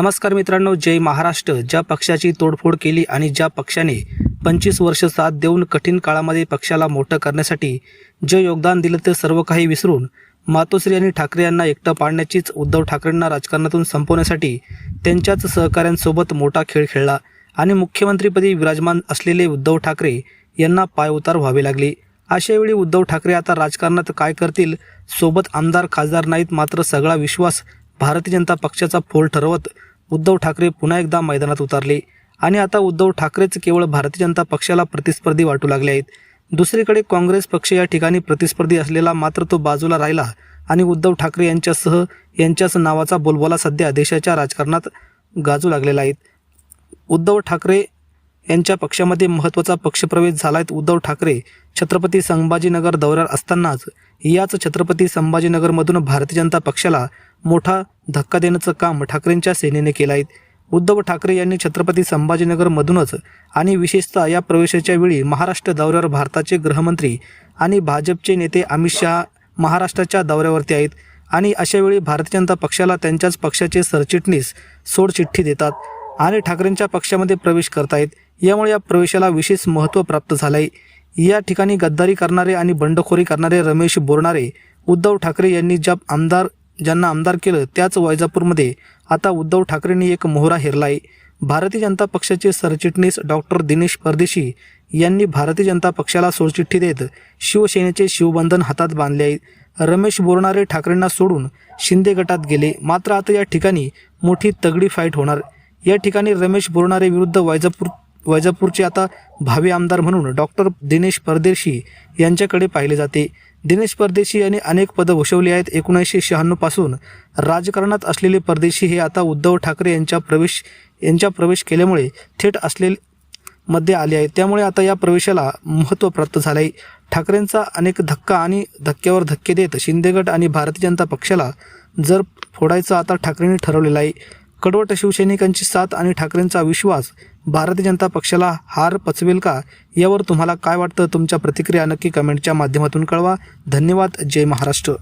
नमस्कार मित्रांनो जय महाराष्ट्र. ज्या पक्षाची तोडफोड केली आणि ज्या पक्षाने पंचवीस वर्ष साथ देऊन कठीण काळामध्ये पक्षाला मोठं करण्यासाठी जे योगदान दिलं ते सर्व काही विसरून मातोश्री आणि ठाकरे यांना एकटं पाडण्याचीच उद्धव ठाकरेंना राजकारणातून संपवण्यासाठी त्यांच्याच सहकाऱ्यांसोबत मोठा खेळ खेळला आणि मुख्यमंत्रीपदी विराजमान असलेले उद्धव ठाकरे यांना पायउतार व्हावे लागले. अशावेळी उद्धव ठाकरे आता राजकारणात काय करतील? सोबत आमदार खासदार नाहीत मात्र सगळा विश्वास भारतीय जनता पक्षाचा फोल ठरवत उद्धव ठाकरे पुन्हा एकदा मैदानात उतरले आणि आता उद्धव ठाकरेच केवळ भारतीय जनता पक्षाला प्रतिस्पर्धी वाटू लागले आहेत. दुसरीकडे काँग्रेस पक्ष या ठिकाणी प्रतिस्पर्धी असलेला मात्र तो बाजूला राहिला आणि उद्धव ठाकरे यांच्यासह यांच्याच नावाचा बोलबोला सध्या देशाच्या राजकारणात गाजू लागलेला आहे. उद्धव ठाकरे यांच्या पक्षामध्ये महत्त्वाचा पक्षप्रवेश झाला उद्धव ठाकरे. छत्रपती संभाजीनगर दौऱ्यावर असतानाच याच छत्रपती संभाजीनगरमधून भारतीय जनता पक्षाला मोठा धक्का देण्याचं काम ठाकरेंच्या सेनेने केलं आहे उद्धव ठाकरे यांनी छत्रपती संभाजीनगरमधूनच आणि विशेषतः या प्रवेशाच्या वेळी महाराष्ट्र दौऱ्यावर भारताचे गृहमंत्री आणि भाजपचे नेते अमित शहा महाराष्ट्राच्या दौऱ्यावरती आहेत आणि अशावेळी भारतीय जनता पक्षाला त्यांच्याच पक्षाचे सरचिटणीस सोडचिठ्ठी देतात. आणि ठाकरेंच्या पक्षामध्ये प्रवेश करतायत. यामुळे या प्रवेशाला विशेष महत्त्व प्राप्त झालं आहे या ठिकाणी गद्दारी करणारे आणि बंडखोरी करणारे रमेश बोरणारे उद्धव ठाकरे यांनी ज्या आमदार ज्यांना आमदार केलं त्याच वैजापूरमध्ये आता उद्धव ठाकरेंनी एक मोहरा हेरला आहे भारतीय जनता पक्षाचे सरचिटणीस डॉक्टर दिनेश परदेशी यांनी भारतीय जनता पक्षाला सोडचिठ्ठी देत शिवसेनेचे शिवबंधन हातात बांधले आहे रमेश बोरणारे ठाकरेंना सोडून शिंदे गटात गेले. मात्र आता या ठिकाणी मोठी तगडी फाईट होणार. या ठिकाणी रमेश बोरणारे विरुद्ध वैजापूर वैजापूरचे आता भावी आमदार म्हणून डॉक्टर दिनेश परदेशी यांच्याकडे पाहिले जाते. दिनेश परदेशी यांनी अनेक पदं भूषवली आहेत. एकोणीसशे शहाण्णवपासून राजकारणात असलेले परदेशी हे आता उद्धव ठाकरे यांच्या प्रवेश यांच्या प्रवेश केल्यामुळे थेट असलेले मध्ये आले आहे त्यामुळे आता या प्रवेशाला महत्त्व प्राप्त झालं आहे ठाकरेंचा अनेक धक्का आणि धक्क्यावर धक्के देत शिंदेगड आणि भारतीय जनता पक्षाला जर फोडायचं आता ठाकरेंनी ठरवलेलं आहे. कडवट शिवसैनिकांची साथ आणि ठाकरेंचा विश्वास भारतीय जनता पक्षाला हार पचवेल का? यावर तुम्हाला काय वाटतं? तुमच्या प्रतिक्रिया नक्की कमेंटच्या माध्यमातून कळवा. धन्यवाद. जय महाराष्ट्र.